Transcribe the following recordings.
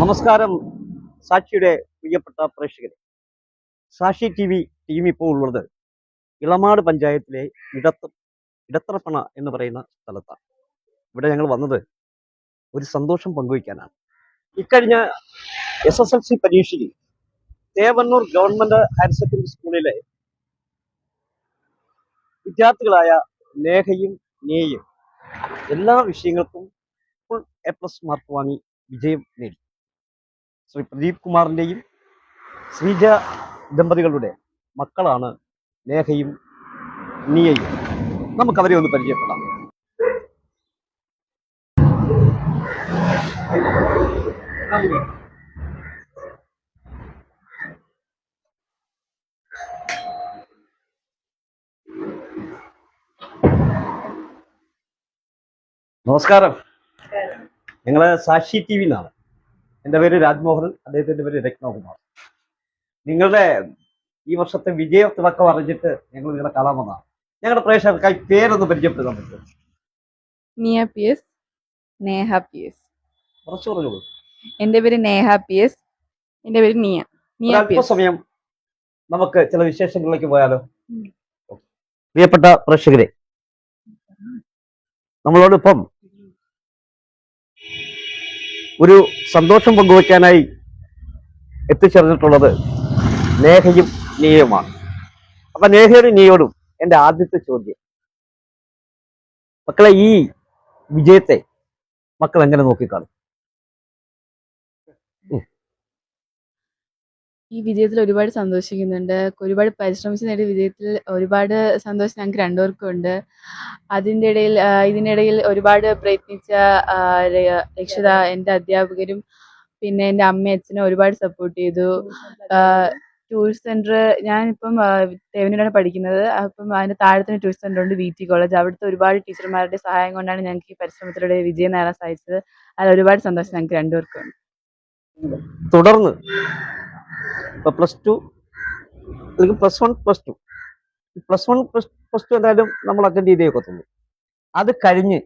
നമസ്കാരം സാക്ഷിയുടെ പ്രിയപ്പെട്ട പ്രേക്ഷകരെ. സാക്ഷി ടി വി ടീം ഇപ്പോൾ ഉള്ളത് ഇളമാട് പഞ്ചായത്തിലെ ഇടത്ത ഇടത്തറപ്പണ എന്ന് പറയുന്ന സ്ഥലത്താണ്. ഇവിടെ ഞങ്ങൾ വന്നത് ഒരു സന്തോഷം പങ്കുവയ്ക്കാനാണ്. ഇക്കഴിഞ്ഞ എസ് എസ് എൽ സി പരീക്ഷയിൽ തേവന്നൂർ ഗവൺമെന്റ് ഹയർ സെക്കൻഡറി സ്കൂളിലെ വിദ്യാർത്ഥികളായ ലേഖയും നേയും എല്ലാ വിഷയങ്ങൾക്കും ഫുൾ എ പ്ലസ് മാർക്ക് വാങ്ങി വിജയം നേടി. ശ്രീ പ്രദീപ് കുമാറിന്റെയും ശ്രീജ ദമ്പതികളുടെ മക്കളാണ് ലേഖയും നിയയും. നമുക്ക് അവരെ ഒന്ന് പരിചയപ്പെടാം. നമസ്കാരം. ഞങ്ങൾ സാക്ഷി ടി വിന്നാണ് എന്റെ പേര് രാജ്മോഹൻ അദ്ദേഹത്തിന്റെ പേര് രത്നകുമാർ. നിങ്ങളുടെ ഈ വർഷത്തെ വിജയ തിളക്കം അറിഞ്ഞിട്ട് ഞങ്ങൾ നിങ്ങളെ കാണാൻ വന്നതാണ്. ഞങ്ങളുടെ പ്രേക്ഷകർക്കായി പേരൊന്ന് പരിചയപ്പെടുത്താൻ പറ്റും Niya P S Neha P S കുറച്ച് പറഞ്ഞോളൂ. എന്റെ പേര് നേഹ പി എസ് എന്റെ പേര് നിയ നിയ പി എസ് അല്പസമയം നമുക്ക് ചില വിശേഷങ്ങളിലേക്ക് പോയാലോ? പ്രിയപ്പെട്ട പ്രേക്ഷകരെ നമ്മളോടൊപ്പം ഒരു സന്തോഷം പങ്കുവയ്ക്കാനായി എത്തിച്ചേർന്നിട്ടുള്ളത് നേഹയും നീയുമാണ് അപ്പൊ നേഹയോടും നീയോടും എന്റെ ആദ്യത്തെ ചോദ്യം. മക്കളെ ഈ വിജയത്തെ മക്കൾ എങ്ങനെ നോക്കിക്കാണും? ഈ വിജയത്തിൽ ഒരുപാട് സന്തോഷിക്കുന്നുണ്ട്. ഒരുപാട് പരിശ്രമിച്ച് നേടിയ വിജയത്തിൽ ഒരുപാട് സന്തോഷം ഞങ്ങൾക്ക് രണ്ടുപേർക്കും ഉണ്ട്. അതിന്റെ ഇടയിൽ ഇതിനിടയിൽ ഒരുപാട് പ്രയത്നിച്ച രക്ഷിത എന്റെ അധ്യാപകരും പിന്നെ എന്റെ അമ്മയും അച്ഛനും ഒരുപാട് സപ്പോർട്ട് ചെയ്തു. ടൂറിസ്റ്റ് സെന്റർ ഞാനിപ്പം തേവനൂരാണ് പഠിക്കുന്നത്. അപ്പം അതിന്റെ താഴെ ടൂറിസ്റ്റ് സെന്റർ ഉണ്ട് വി ടി കോളേജ് അവിടുത്തെ ഒരുപാട് ടീച്ചർമാരുടെ സഹായം കൊണ്ടാണ് ഞങ്ങൾക്ക് ഈ പരിശ്രമത്തിലൂടെ വിജയം നേടാൻ സാധിച്ചത്. അതിൽ ഒരുപാട് സന്തോഷം ഞങ്ങൾക്ക് രണ്ടുപേർക്കും ഉണ്ട്. തുടർന്ന് ഇപ്പൊ പ്ലസ് ടു അല്ലെങ്കിൽ plus one plus two plus one plus plus two എന്തായാലും നമ്മൾ അറ്റൻഡ് ചെയ്തേ ഒക്കത്തുള്ളൂ. അത് കഴിഞ്ഞ്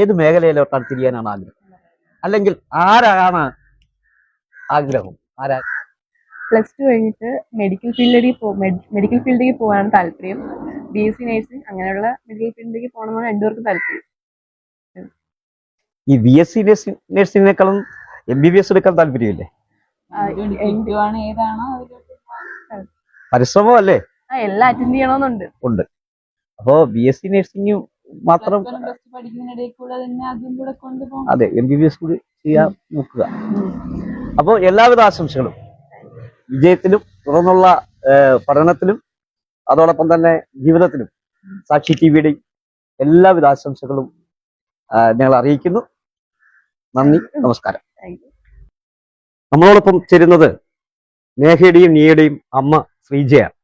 ഏത് മേഖലയിലോട്ടാണ് തിരിയാനാണ് ആഗ്രഹം? അല്ലെങ്കിൽ ആരാണ് ആഗ്രഹം? ആരാ പ്ലസ് ടു കഴിഞ്ഞിട്ട് മെഡിക്കൽ ഫീൽഡിലേക്ക് മെഡിക്കൽ ഫീൽഡിലേക്ക് പോകാനാണ് താല്പര്യം. ബി എസ് സി നഴ്സിംഗ് അങ്ങനെയുള്ള മെഡിക്കൽ ഫീൽഡിലേക്ക് പോകണമെന്നാണ് രണ്ടുപേർക്കും താല്പര്യം. ഈ ബി എസ് സി നഴ്സിംഗിനേക്കാളും എം ബി ബി എസ് എടുക്കാൻ താല്പര്യമില്ലേ? പരിശ്രമം അല്ലേ എല്ലാം അറ്റൻഡ് ചെയ്യണമെന്നുണ്ട്. അപ്പോ ബി എസ് സി നഴ്സിംഗ് മാത്രം അതും എം ബി ബി എസ് കൂടി ചെയ്യാൻ നോക്കുക. അപ്പോൾ എല്ലാവിധ ആശംസകളും. വിജയത്തിലും തുടർന്നുള്ള പഠനത്തിലും അതോടൊപ്പം തന്നെ ജീവിതത്തിലും സാക്ഷി ടി വിയുടെയും എല്ലാവിധ ആശംസകളും ഞങ്ങൾ അറിയിക്കുന്നു. നന്ദി നമസ്കാരം. നമ്മളോടൊപ്പം ചേരുന്നത് നേഹയുടെയും നീയുടെയും അമ്മ ശ്രീജയാണ്.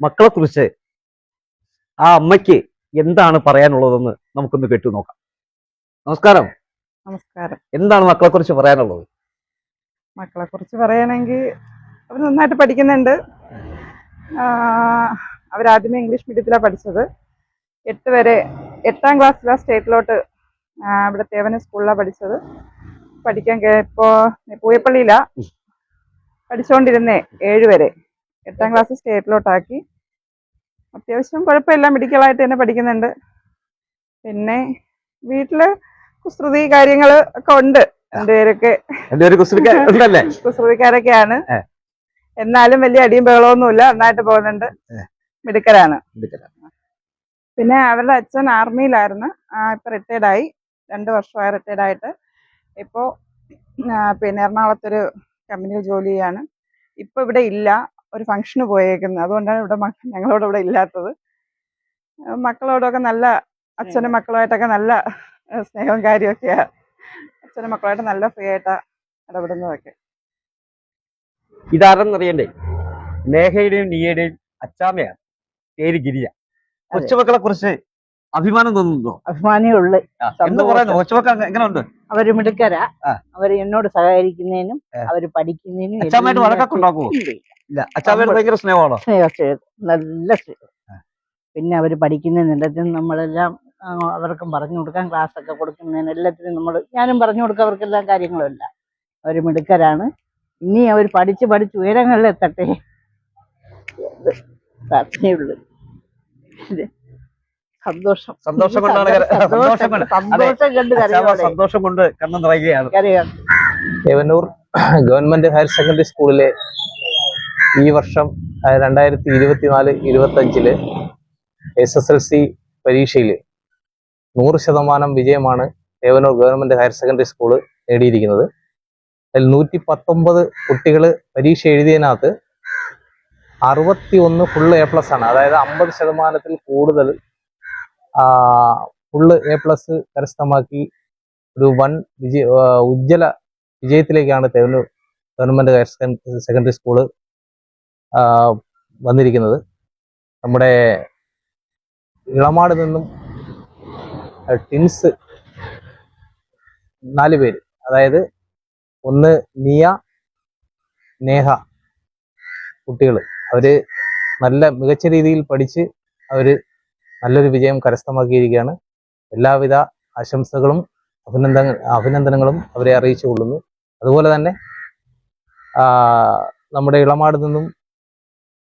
മക്കളെ കുറിച്ച് ആ അമ്മയ്ക്ക് എന്താണ് പറയാനുള്ളതെന്ന് നമുക്കൊന്ന് കേട്ടു നോക്കാം. നമസ്കാരം. നമസ്കാരം. എന്താണ് മക്കളെ കുറിച്ച് പറയാനുള്ളത്? മക്കളെ കുറിച്ച് പറയുകയാണെങ്കിൽ അവർ നന്നായിട്ട് പഠിക്കുന്നുണ്ട്. അവരാദ്യമേ ഇംഗ്ലീഷ് മീഡിയത്തിലാണ് പഠിച്ചത്. എട്ട് വരെ എട്ടാം ക്ലാസ്സിലാണ് സ്റ്റേറ്റിലോട്ട് ഇവിടെ തേവന സ്കൂളിലാണ് പഠിച്ചത്. പഠിക്കാൻ ഇപ്പോ പൂയപ്പള്ളിയിലാ. പഠിച്ചുകൊണ്ടിരുന്നേ ഏഴുവരെ എട്ടാം ക്ലാസ് സ്റ്റേറ്റിലോട്ടാക്കി. അത്യാവശ്യം കുഴപ്പമില്ല. മെഡിക്കലായിട്ട് തന്നെ പഠിക്കുന്നുണ്ട്. പിന്നെ വീട്ടിൽ കുസൃതി കാര്യങ്ങൾ ഒക്കെ ഉണ്ട്. രണ്ടുപേരൊക്കെ എന്റെ കുസൃതിക്കാരൊക്കെയാണ്. എന്നാലും വലിയ അടിയും ബഹളമൊന്നുമില്ല നന്നായിട്ട് പോകുന്നുണ്ട്. മിടുക്കരാണ്. പിന്നെ അവരുടെ അച്ഛൻ ആർമിയിലായിരുന്നു ഇപ്പൊ റിട്ടയർഡായി രണ്ടു വർഷമായി റിട്ടയർഡ് ആയിട്ട് ഇപ്പോ ആ, പിന്നെ എറണാകുളത്തൊരു കമ്പനിയിൽ ജോലി ചെയ്യാണ്. ഇപ്പോൾ ഇവിടെ ഇല്ല. ഒരു ഫംഗ്ഷന് പോയേക്കുന്നത് അതുകൊണ്ടാണ് ഇവിടെ ഞങ്ങളോട് ഇവിടെ ഇല്ലാത്തത്. മക്കളോടൊക്കെ നല്ല അച്ഛനും മക്കളുമായിട്ടൊക്കെ നല്ല സ്നേഹവും കാര്യമൊക്കെയാ അച്ഛനും മക്കളുമായിട്ട് നല്ല ഫ്രീ ആയിട്ടാണ് ഇടപെടുന്നതൊക്കെ. ഇതാരെന്നറിയണ്ടേ? സ്നേഹയുടെയും നീയുടെയും അച്ചാമ്മയാണ്. പേര് ഗിരിജ കൊച്ചുമക്കളെ കുറിച്ച് അഭിമാനം തോന്നുന്നുണ്ടോ? അഭിമാനേ ഉള്ളു. എന്ന് പറയുന്നു കൊച്ചുമക്കൾ എങ്ങനെയുണ്ട്? അവർ മിടുക്കരാ. അവർ എന്നോട് സഹകരിക്കുന്നതിനും അവർ പഠിക്കുന്നതിനും അച്ഛാമായിട്ട് വഴക്കൊക്കെ ഉണ്ടാക്കുവോ? ഇല്ല. അച്ഛാമ്മയോട് ഭയങ്കര സ്നേഹമാണോ? സ്നേഹം. നല്ല സ്നേഹം. പിന്നെ അവർ പഠിക്കുന്ന എല്ലാത്തിനും നമ്മളെല്ലാം അവർക്കും പറഞ്ഞു കൊടുക്കാൻ ക്ലാസ് ഒക്കെ കൊടുക്കുന്നതിന് എല്ലാത്തിനും നമ്മൾ ഞാനും പറഞ്ഞു കൊടുക്കുക അവർക്കെല്ലാം കാര്യങ്ങളുമില്ല. അവർ മിടുക്കരാണ്. ഇനി അവർ പഠിച്ച് പഠിച്ച് ഉയരങ്ങളിൽ എത്തട്ടെ. പ്രാർത്ഥനയുള്ളൂ സന്തോഷം. സന്തോഷം കൊണ്ടാണ് സന്തോഷം കൊണ്ട്. സന്തോഷം കണ്ട് കണ്ണു നിറയുകയാണ്. ഏവന്നൂർ ഗവൺമെന്റ് ഹയർ സെക്കൻഡറി സ്കൂളിലെ ഈ വർഷം രണ്ടായിരത്തി ഇരുപത്തിനാല് ഇരുപത്തഞ്ചിൽ എസ് എസ് എൽ സി പരീക്ഷയിൽ നൂറ് ശതമാനം വിജയമാണ് Devanur government higher secondary school നേടിയിരിക്കുന്നത്. അതിൽ നൂറ്റി പത്തൊമ്പത് കുട്ടികൾ പരീക്ഷ എഴുതിയതിനകത്ത് അറുപത്തി ഒന്ന് ഫുൾ എ പ്ലസ് ആണ്. അതായത് അമ്പത് ശതമാനത്തിൽ കൂടുതൽ ഫുള്ള് എ പ്ലസ് കരസ്ഥമാക്കി ഒരു വൺ വിജയ ഉജ്ജ്വല വിജയത്തിലേക്കാണ് Thevanur government higher secondary school വന്നിരിക്കുന്നത്. നമ്മുടെ ഇളമാട് നിന്നും ടിൻസ് നാല് പേര്. അതായത് ഒന്ന് നിയ നേഹ കുട്ടികൾ അവർ നല്ല മികച്ച രീതിയിൽ പഠിച്ച് അവർ നല്ലൊരു വിജയം കരസ്ഥമാക്കിയിരിക്കുകയാണ്. എല്ലാവിധ ആശംസകളും അഭിനന്ദന അഭിനന്ദനങ്ങളും അവരെ അറിയിച്ചു കൊള്ളുന്നു. അതുപോലെ തന്നെ നമ്മുടെ ഇളമാട് നിന്നും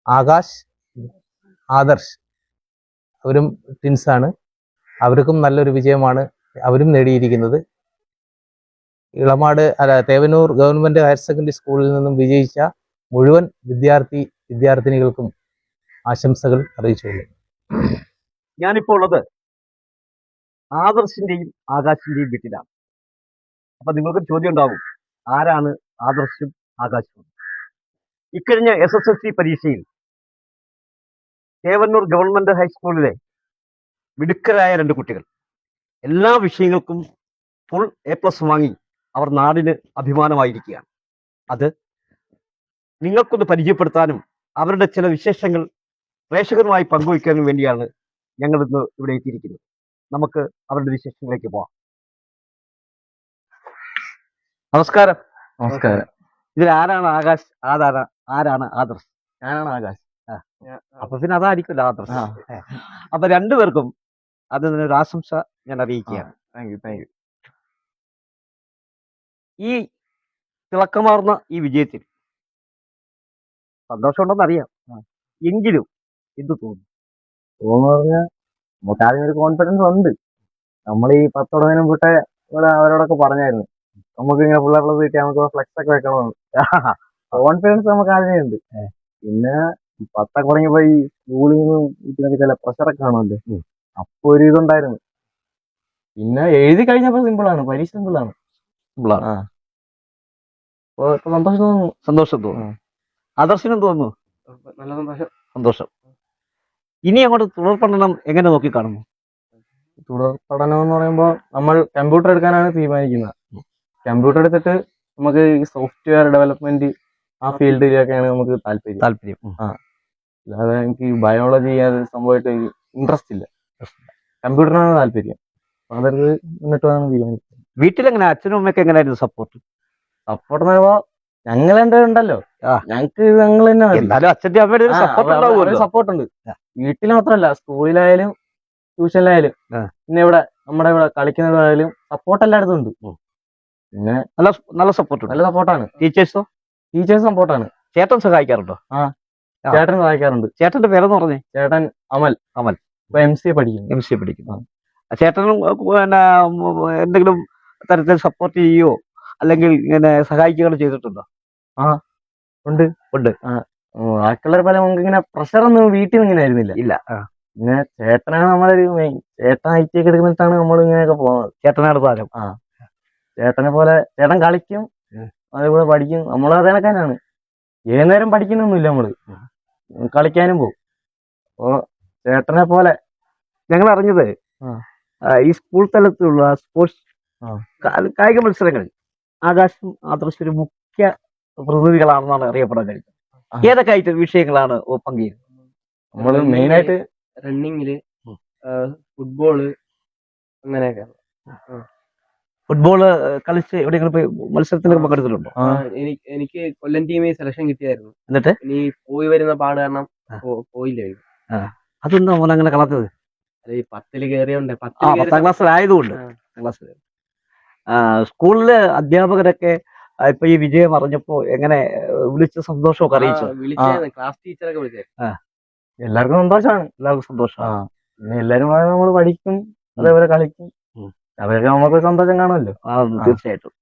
ആകാശ് ആദർശ് അവരും ടിൻസാണ് അവർക്കും നല്ലൊരു വിജയമാണ് അവരും നേടിയിരിക്കുന്നത്. ഇളമാട് അല്ല തേവനൂർ ഗവൺമെന്റ് ഹയർ സെക്കൻഡറി സ്കൂളിൽ നിന്നും വിജയിച്ച മുഴുവൻ വിദ്യാർത്ഥി വിദ്യാർത്ഥിനികൾക്കും ആശംസകൾ അറിയിച്ചുകൊള്ളുന്നു ഞാനിപ്പോൾ ഉള്ളത് ആദർശിന്റെയും ആകാശിന്റെയും വീട്ടിലാണ്. അപ്പൊ നിങ്ങൾക്ക് ചോദ്യം ഉണ്ടാവും. ആരാണ് ആദർശും ആകാശവും? ഇക്കഴിഞ്ഞ എസ് എസ് എൽ സി പരീക്ഷയിൽ തേവന്നൂർ ഗവൺമെന്റ് ഹൈസ്കൂളിലെ മിടുക്കരായ രണ്ട് കുട്ടികൾ. എല്ലാ വിഷയങ്ങൾക്കും ഫുൾ എ പ്ലസ് വാങ്ങി അവർ നാടിന് അഭിമാനമായിരിക്കുകയാണ്. അത് നിങ്ങൾക്കൊന്ന് പരിചയപ്പെടുത്താനും അവരുടെ ചില വിശേഷങ്ങൾ പ്രേക്ഷകരുമായി പങ്കുവയ്ക്കാനും വേണ്ടിയാണ് ഞങ്ങൾ ഇന്ന് ഇവിടെ എത്തിയിരിക്കുന്നു. നമുക്ക് അവരുടെ വിശേഷങ്ങളിലേക്ക് പോവാം. നമസ്കാരം. നമസ്കാരം. ഇതിൽ ആരാണ് ആകാശ്? ആരാണ് ആരാണ് ആദർശ്? ഞാനാണ് ആകാശ്. അപ്പൊ പിന്നെ അതായിരിക്കുമല്ലോ ആദർശ്. അപ്പൊ രണ്ടുപേർക്കും ഒരു ആശംസ ഞാൻ അറിയിക്കുകയാണ്. താങ്ക് യു താങ്ക് യു ഈ തിളക്കമാർന്ന ഈ വിജയത്തിൽ സന്തോഷമുണ്ടെന്നറിയാം. എങ്കിലും എന്ത് തോന്നുന്നു തോന്നുന്നു പറഞ്ഞാൽ നമുക്ക് ആദ്യം ഒരു കോൺഫിഡൻസ് ഉണ്ട്. നമ്മൾ ഈ പത്തോടതിനും വിട്ടെ ഇവിടെ അവരോടൊക്കെ പറഞ്ഞായിരുന്നു. നമുക്ക് ഇങ്ങനെ പിള്ളേർ പ്ലസ് കിട്ടി നമുക്ക് ഫ്ലെക്സ് ഒക്കെ വെക്കണമെന്ന്. കോൺഫിഡൻസ് നമുക്ക് ആദ്യമേ ഉണ്ട്. പിന്നെ പത്തൊക്കെ തുടങ്ങിയപ്പോ ഈ സ്കൂളിൽ നിന്നും ഇതിനൊക്കെ ചില പ്രഷറൊക്കെ കാണുമല്ലോ അപ്പൊ ഒരു ഇതുണ്ടായിരുന്നു. പിന്നെ എഴുതി കഴിഞ്ഞപ്പോ സിമ്പിൾ ആണ്. പരീക്ഷ സിമ്പിൾ ആണ്. സിമ്പിൾ ആണ്. സന്തോഷം തോന്നുന്നു. സന്തോഷം തോന്നുന്നു. ആദർശനം തോന്നുന്നു. നല്ല സന്തോഷം. സന്തോഷം. ഇനി അങ്ങോട്ട് തുടർ പഠനം എങ്ങനെ നോക്കി കാണുന്നു? തുടർ പഠനം എന്ന് പറയുമ്പോൾ നമ്മൾ കമ്പ്യൂട്ടർ എടുക്കാനാണ് തീരുമാനിക്കുന്നത്. കമ്പ്യൂട്ടർ എടുത്തിട്ട് നമുക്ക് ഈ സോഫ്റ്റ്വെയർ ഡെവലപ്മെന്റ് ആ ഫീൽഡിലൊക്കെയാണ് നമുക്ക് താല്പര്യം. താല്പര്യം. ആ. അല്ലാതെ എനിക്ക് ബയോളജി അത് സംഭവമായിട്ട് ഇൻട്രസ്റ്റ് ഇല്ല. കമ്പ്യൂട്ടറിനാണ് താല്പര്യം. മുന്നിട്ട് വേണം തീരുമാനിക്കുന്നത്. വീട്ടിലെങ്ങനെ? അച്ഛനും അമ്മയൊക്കെ എങ്ങനെയായിരുന്നു സപ്പോർട്ട് സപ്പോർട്ട് എന്ന് പറയുമ്പോൾ ഞങ്ങൾ ഉണ്ടല്ലോ ആ. ഞങ്ങൾക്ക് ഞങ്ങൾ തന്നെ മതി. എന്നാലും അച്ഛന്റെ അമ്മയുടെ ഒരു ആ, സപ്പോർട്ട് ഉണ്ടാവുമല്ലോ. സപ്പോർട്ട് ഉണ്ട്. വീട്ടിൽ മാത്രമല്ല സ്കൂളിലായാലും ട്യൂഷനിലായാലും ആ. പിന്നെ ഇവിടെ നമ്മുടെ ഇവിടെ കളിക്കുന്നതായാലും സപ്പോർട്ട് എല്ലായിടത്തും ഉണ്ട്. ഉം. പിന്നെ നല്ല നല്ല സപ്പോർട്ട് ഉണ്ട്. നല്ല സപ്പോർട്ടാണ് ടീച്ചേഴ്സോ? ടീച്ചേഴ്സ് സപ്പോർട്ടാണ് ചേട്ടൻ സഹായിക്കാറുണ്ടോ? ആ. ചേട്ടൻ സഹായിക്കാറുണ്ട്. ചേട്ടന്റെ പേരെന്ന് പറഞ്ഞേ? ചേട്ടൻ അമൽ. അമൽ. ഇപ്പൊ എം സി എ പഠിക്കുന്നു. എം സി പഠിക്കുന്നു. ആ ചേട്ടനും പിന്നെ ഉം, എന്തെങ്കിലും തരത്തിൽ സപ്പോർട്ട് ചെയ്യുവോ അല്ലെങ്കിൽ ഇങ്ങനെ സഹായിക്കുകയോ ചെയ്തിട്ടുണ്ടോ? ഉണ്ട്. ഉണ്ട്. ആ. കളർ ബാക്കിയുള്ളവരെ പോലെ നമുക്ക് ഇങ്ങനെ പ്രഷർ ഒന്നും വീട്ടിൽ നിന്ന് ഇങ്ങനെ ആയിരുന്നില്ല. ഇല്ല. ആ. പിന്നെ ചേട്ടനാണ് നമ്മളൊരു മെയിൻ ചേട്ടൻ ഐ ടി ഒക്കെ എടുക്കുന്നിട്ടാണ് നമ്മൾ ഇങ്ങനെയൊക്കെ പോകുന്നത് ചേട്ടനാണ് താരം ചേട്ടനെ പോലെ ചേട്ടൻ കളിക്കും അതേപോലെ പഠിക്കും. നമ്മൾ അതേനക്കാനാണ് ഏത് നേരം പഠിക്കുന്നൊന്നുമില്ല നമ്മൾ. കളിക്കാനും പോകും അപ്പോ ചേട്ടനെ പോലെ ഞങ്ങൾ അറിഞ്ഞത് ആ. ആ, ഈ സ്കൂൾ തലത്തിലുള്ള സ്പോർട്സ് ആ. കായിക മത്സരങ്ങൾ ആകാശം ആദർശൊരു മുഖ്യ പ്രതിനിധികളാണെന്നാണ് അറിയപ്പെടാൻ കഴിഞ്ഞത് ഏതൊക്കെ ആയിട്ട് വിഷയങ്ങളാണ് പങ്കുചേരുന്നത് പങ്കുചെയ്യുന്നത് നമ്മൾ മെയിൻ ആയിട്ട് റണ്ണിങ്ങിൽ ഫുട്ബോൾ അങ്ങനെയൊക്കെ. ഫുട്ബോൾ കളിച്ച് എവിടെയെങ്കിലും പോയി മത്സരത്തിൽ പങ്കെടുത്തിട്ടുണ്ടോ? എനിക്ക് എനിക്ക് കൊല്ലം ടീമിൽ സെലക്ഷൻ കിട്ടിയായിരുന്നു. എന്നിട്ട്? ഇനി പോയി വരുന്ന പാട് കാരണം പോയില്ലേ അതെന്താ മോനെ അങ്ങനെ കളത്തത് അത് ഈ പത്തിൽ കയറിയുണ്ട് പത്താം ക്ലാസ്സിലായതുകൊണ്ട്. ക്ലാസ്സിൽ സ്കൂളിലെ അധ്യാപകരൊക്കെ ഇപ്പൊ ഈ വിജയം അറിഞ്ഞപ്പോ എങ്ങനെ വിളിച്ച സന്തോഷമൊക്കെ അറിയിച്ചു? ക്ലാസ് ടീച്ചറൊക്കെ വിളിച്ചേ. എല്ലാവർക്കും സന്തോഷമാണ്. എല്ലാവർക്കും സന്തോഷം. ആ. പിന്നെ എല്ലാരും നമ്മൾ പഠിക്കും അതേപോലെ കളിക്കും. അവരൊക്കെ നമുക്ക് സന്തോഷം കാണുമല്ലോ. തീർച്ചയായിട്ടും.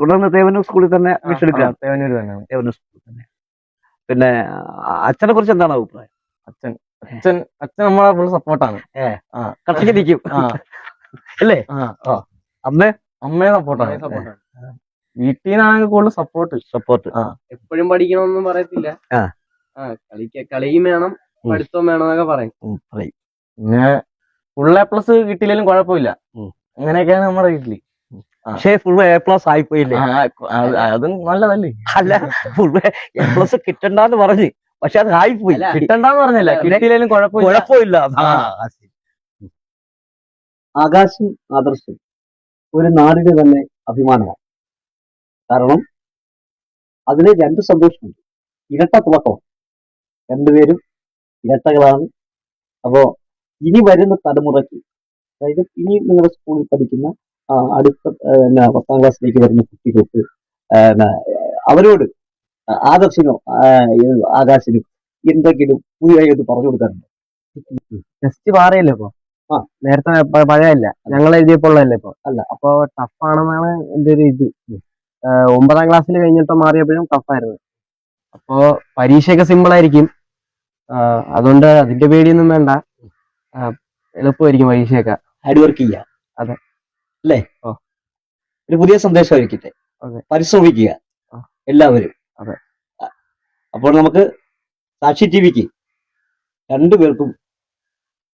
തുടർന്ന് തേവന്നൂർ സ്കൂളിൽ തന്നെ അഡ്മിഷൻ എടുക്കാം തന്നെ തേവന്നൂർ സ്കൂളിൽ തന്നെ. പിന്നെ അച്ഛനെ കുറിച്ച് എന്താണ് അഭിപ്രായം? അച്ഛൻ അച്ഛൻ അച്ഛൻ നമ്മളെ ഫുൾ സപ്പോർട്ടാണ് നിൽക്കും ആ. അല്ലേ അമ്മേ അമ്മ? അമ്മയെ സപ്പോർട്ടാണ് സപ്പോർട്ടാണ് വീട്ടിൽ നിന്നാണെങ്കിൽ കൂടുതൽ സപ്പോർട്ട് സപ്പോർട്ട് എപ്പോഴും പഠിക്കണമെന്നും പറയത്തില്ല. ആ. കളിക്ക കളിയും വേണം. പഠിത്തവും വേണം എന്നൊക്കെ പറയും. പിന്നെ ഫുൾ എ പ്ലസ് കിട്ടിയില്ലെങ്കിലും കുഴപ്പമില്ല. അങ്ങനെയൊക്കെയാണ് നമ്മുടെ വീട്ടിൽ. പക്ഷേ ഫുൾ എ പ്ലസ് ആയിപ്പോയില്ലേ? അത് നല്ലതല്ലേ? അല്ല ഫുൾ എ പ്ലസ് കിട്ടണ്ടെന്ന് പറഞ്ഞു. പക്ഷെ അത് ആയിപ്പോയി. കിട്ടണ്ടെന്ന് പറഞ്ഞല്ല കിട്ടിയില്ലെങ്കിലും കുഴപ്പമില്ല. ആകാശം ആദർശം ഒരു നാടിന് തന്നെ അഭിമാനമാണ്. കാരണം അതിന് രണ്ട് സന്തോഷമുണ്ട്. ഇരട്ട തിളക്കം രണ്ടുപേരും ഇരട്ടകളാണ്. അപ്പോ ഇനി വരുന്ന തലമുറയ്ക്ക് അതായത് ഇനി നിങ്ങളുടെ സ്കൂളിൽ പഠിക്കുന്ന അടുത്ത പത്താം ക്ലാസ്സിലേക്ക് വരുന്ന കുട്ടികൾക്ക് അവരോട് ആദർശിനോ ആകാശിനും എന്തെങ്കിലും പുതിയ ഇത് പറഞ്ഞു കൊടുക്കാറുണ്ട് ടെസ്റ്റ് മാറിയല്ലേ ഇപ്പൊ? ആ. നേരത്തെ പഴയല്ല ഞങ്ങൾ എഴുതിയപ്പോഴല്ലേ ഇപ്പൊ? അല്ല. അപ്പൊ ടഫാണെന്നാണ് എന്റെ ഒരു ഇത്. ഒമ്പതാം ക്ലാസ്സിൽ കഴിഞ്ഞിട്ട് മാറിയപ്പോഴും ടഫായിരുന്നു അപ്പോ പരീക്ഷയൊക്കെ സിമ്പിൾ ആയിരിക്കും. അതുകൊണ്ട് അതിന്റെ പേടിയൊന്നും വേണ്ട. എളുപ്പമായിരിക്കും പരീക്ഷയൊക്കെ. ഹാർഡ് വർക്ക് ചെയ്യാം. അതെ. അല്ലേ? ഓ. ഒരു പുതിയ സന്ദേശം അതെ. പരിശ്രമിക്കുക. എല്ലാവരും. അതെ. അപ്പോൾ നമുക്ക് സാക്ഷി ടി വിക്ക് രണ്ടുപേർക്കും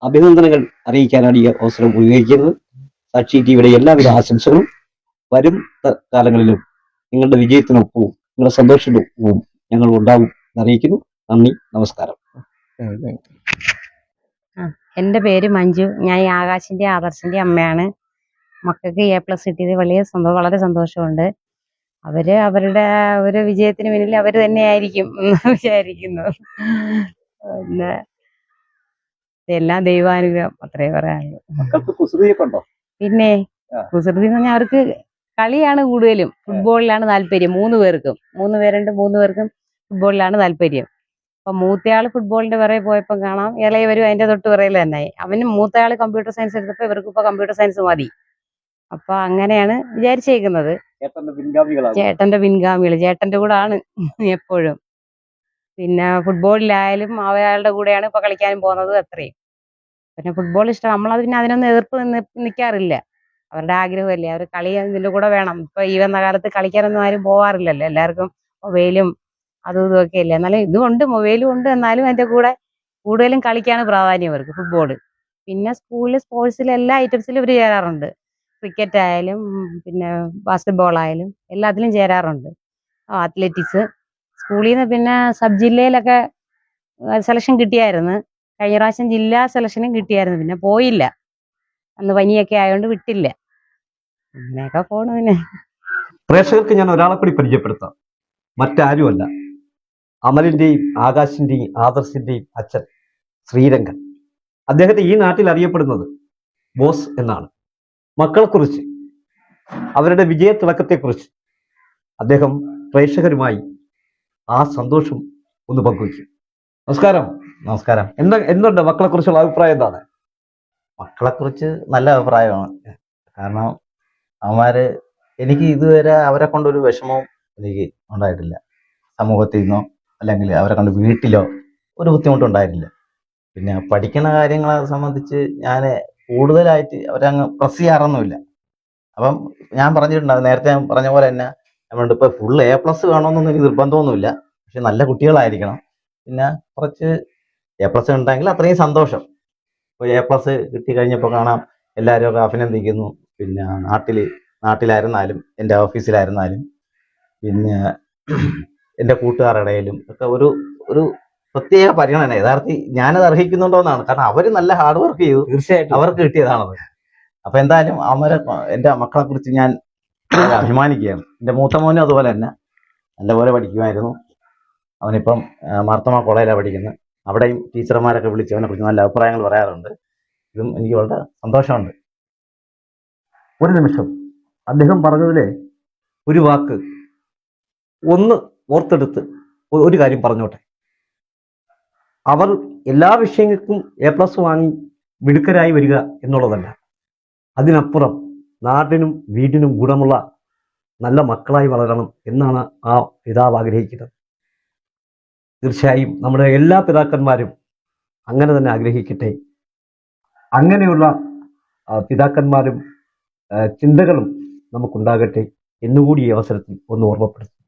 അഭിനന്ദനങ്ങൾ അറിയിക്കാനാണ് ഈ അവസരം ഉപയോഗിക്കുന്നത്. സാക്ഷി ടി വിയുടെ എല്ലാവിധ ആശംസകളും വരും കാലങ്ങളിലും. നിങ്ങളുടെ വിജയത്തിനൊപ്പവും നിങ്ങളുടെ സന്തോഷത്തിനൊപ്പവും ഞങ്ങൾ ഉണ്ടാവും എന്നറിയിക്കുന്നു നന്ദി നമസ്കാരം. എന്റെ പേര് മഞ്ജു. ഞാൻ ഈ ആകാശിന്റെ ആദർശിന്റെ അമ്മയാണ്. മക്കൾക്ക് എ പ്ലസ് കിട്ടിയത് വലിയ സന്തോഷം വളരെ സന്തോഷമുണ്ട്. അവർ അവരുടെ ഒരു വിജയത്തിന് പിന്നിൽ അവർ തന്നെയായിരിക്കും എന്ന് വിചാരിക്കുന്നു. പിന്നെ എല്ലാം ദൈവാനുഗ്രഹം അത്രേ പറയാനുള്ളൂ. പിന്നെ കുസൃതി എന്ന് പറഞ്ഞാൽ അവർക്ക് കളിയാണ് കൂടുതലും. ഫുട്ബോളിലാണ് താല്പര്യം മൂന്ന് പേർക്കും. മൂന്ന് പേരുണ്ട് മൂന്ന് പേർക്കും ഫുട്ബോളിലാണ് താല്പര്യം. അപ്പൊ മൂത്തയാൾ ഫുട്ബോളിന്റെ പിറകെ പോയപ്പോൾ കാണാം ഇളയവരും അതിന്റെ തൊട്ട് പിറകിൽ തന്നെ അവന് മൂത്തയാൾ കമ്പ്യൂട്ടർ സയൻസ് എടുത്തപ്പോൾ ഇവർക്ക് ഇപ്പൊ കമ്പ്യൂട്ടർ സയൻസ് മതി. അപ്പൊ അങ്ങനെയാണ് വിചാരിച്ചേക്കുന്നത്. ചേട്ടന്റെ പിൻഗാമികൾ ചേട്ടന്റെ പിൻഗാമികൾ ചേട്ടന്റെ കൂടെ ആണ് എപ്പോഴും. പിന്നെ ഫുട്ബോളിലായാലും അവയാളുടെ കൂടെയാണ് ഇപ്പൊ കളിക്കാനും പോകുന്നത് അത്രയും. പിന്നെ ഫുട്ബോൾ ഇഷ്ടം നമ്മളത് പിന്നെ അതിനൊന്നും എതിർപ്പ് നിൽക്കാറില്ല അവരുടെ ആഗ്രഹമല്ലേ? അവർ കളി ഇതിന്റെ കൂടെ വേണം. ഇപ്പൊ ഈ വന്ന കാലത്ത് കളിക്കാനൊന്നും ആരും പോവാറില്ലല്ലോ. എല്ലാവർക്കും മൊബൈലും അതും ഇതും ഒക്കെ അല്ലേ എന്നാലും ഉണ്ട് മൊബൈലും ഉണ്ട്. എന്നാലും അതിന്റെ കൂടെ കൂടുതലും കളിക്കാണ് പ്രാധാന്യം അവർക്ക് ഫുട്ബോൾ പിന്നെ സ്കൂളിൽ സ്പോർട്സിൽ എല്ലാ ഐറ്റംസിലും ഇവർ ചേരാറുണ്ട്. ക്രിക്കറ്റ് ആയാലും പിന്നെ ബാസ്കറ്റ്ബോൾ ആയാലും എല്ലാത്തിലും ചേരാറുണ്ട്. അത്ലറ്റിക്സ് സ്കൂളിൽ നിന്ന് പിന്നെ സബ് ജില്ലയിലൊക്കെ സെലക്ഷൻ കിട്ടിയായിരുന്നു. കഴിഞ്ഞ പ്രാവശ്യം ജില്ലാ സെലക്ഷനും കിട്ടിയായിരുന്നു. പിന്നെ പോയില്ല. അന്ന് പനിയൊക്കെ ആയതുകൊണ്ട് വിട്ടില്ല. അങ്ങനെയൊക്കെ പോണു പിന്നെ. പ്രേക്ഷകർക്ക് ഞാൻ ഒരാളെ കൂടി പരിചയപ്പെടുത്താം. മറ്റാരുമല്ല. അമലിന്റെയും ആകാശിന്റെയും ആദർശിന്റെയും അച്ഛൻ ശ്രീരംഗൻ. അദ്ദേഹത്തെ ഈ നാട്ടിൽ അറിയപ്പെടുന്നത് ബോസ് എന്നാണ്. മക്കളെക്കുറിച്ച് അവരുടെ വിജയത്തിളക്കത്തെക്കുറിച്ച് അദ്ദേഹം പ്രേക്ഷകരുമായി ആ സന്തോഷം ഒന്ന് പങ്കുവയ്ക്കും. നമസ്കാരം. നമസ്കാരം. എന്താ എന്തുണ്ട് മക്കളെക്കുറിച്ചുള്ള അഭിപ്രായം എന്താണ്? മക്കളെ കുറിച്ച് നല്ല അഭിപ്രായമാണ്. കാരണം അവന്മാര് എനിക്ക് ഇതുവരെ അവരെ കൊണ്ടൊരു വിഷമവും എനിക്ക് ഉണ്ടായിട്ടില്ല. സമൂഹത്തിൽ നിന്നോ അല്ലെങ്കിൽ അവരെ കൊണ്ട് വീട്ടിലോ ഒരു ബുദ്ധിമുട്ടും ഉണ്ടായിട്ടില്ല പിന്നെ പഠിക്കുന്ന കാര്യങ്ങളെ സംബന്ധിച്ച് ഞാൻ കൂടുതലായിട്ട് അവരങ്ങ് പ്രസ് ചെയ്യാറൊന്നുമില്ല അപ്പം ഞാൻ പറഞ്ഞിട്ടുണ്ട് അത് നേരത്തെ ഞാൻ പറഞ്ഞ പോലെ തന്നെ നമ്മളുടെ ഇപ്പൊ ഫുൾ എ പ്ലസ് വേണമെന്നൊന്നും എനിക്ക് നിർബന്ധമൊന്നുമില്ല. പക്ഷെ നല്ല കുട്ടികളായിരിക്കണം. പിന്നെ കുറച്ച് എ പ്ലസ് ഉണ്ടെങ്കിൽ അത്രയും സന്തോഷം. ഇപ്പോൾ എ പ്ലസ് കിട്ടി കഴിഞ്ഞപ്പോൾ കാണാം എല്ലാവരും ഒക്കെ അഭിനന്ദിക്കുന്നു. പിന്നെ നാട്ടിൽ നാട്ടിലായിരുന്നാലും എന്റെ ഓഫീസിലായിരുന്നാലും പിന്നെ എന്റെ കൂട്ടുകാരുടെ ഇടയിലും ഒക്കെ ഒരു ഒരു പ്രത്യേക പരിഗണന. യഥാർത്ഥി ഞാനത് അർഹിക്കുന്നുണ്ടോ എന്നാണ്. കാരണം അവർ നല്ല ഹാർഡ് വർക്ക് ചെയ്തു. തീർച്ചയായിട്ടും. അവർക്ക് കിട്ടിയതാണത് അപ്പൊ എന്തായാലും അവരെ എന്റെ മക്കളെ കുറിച്ച് ഞാൻ അഭിമാനിക്കുകയാണ്. എന്റെ മൂത്ത മോനും അതുപോലെ തന്നെ നല്ലപോലെ പഠിക്കുമായിരുന്നു. അവനിപ്പം മാർത്തോമ കോളേജിലാണ് പഠിക്കുന്നത്. അവിടെയും ടീച്ചർമാരൊക്കെ വിളിച്ച് അവനെ കുറിച്ച് നല്ല അഭിപ്രായങ്ങൾ പറയാറുണ്ട്. ഇതും എനിക്ക് വളരെ സന്തോഷമുണ്ട്. ഒരു നിമിഷം. അദ്ദേഹം പറഞ്ഞതിലെ ഒരു വാക്ക് ഒന്ന് ഓർത്തെടുത്ത് ഒരു കാര്യം പറഞ്ഞോട്ടെ. അവർ എല്ലാ വിഷയങ്ങൾക്കും എ പ്ലസ് വാങ്ങി മിടുക്കരായി വരിക എന്നുള്ളതല്ല. അതിനപ്പുറം നാടിനും വീടിനും ഗുണമുള്ള നല്ല മക്കളായി വളരണം എന്നാണ് ആ പിതാവ് ആഗ്രഹിക്കുന്നത്. തീർച്ചയായും നമ്മുടെ എല്ലാ പിതാക്കന്മാരും അങ്ങനെ തന്നെ ആഗ്രഹിക്കട്ടെ. അങ്ങനെയുള്ള പിതാക്കന്മാരും ചിന്തകളും നമുക്കുണ്ടാകട്ടെ എന്നുകൂടി ഈ അവസരത്തിൽ ഒന്ന് ഓർമ്മപ്പെടുത്തും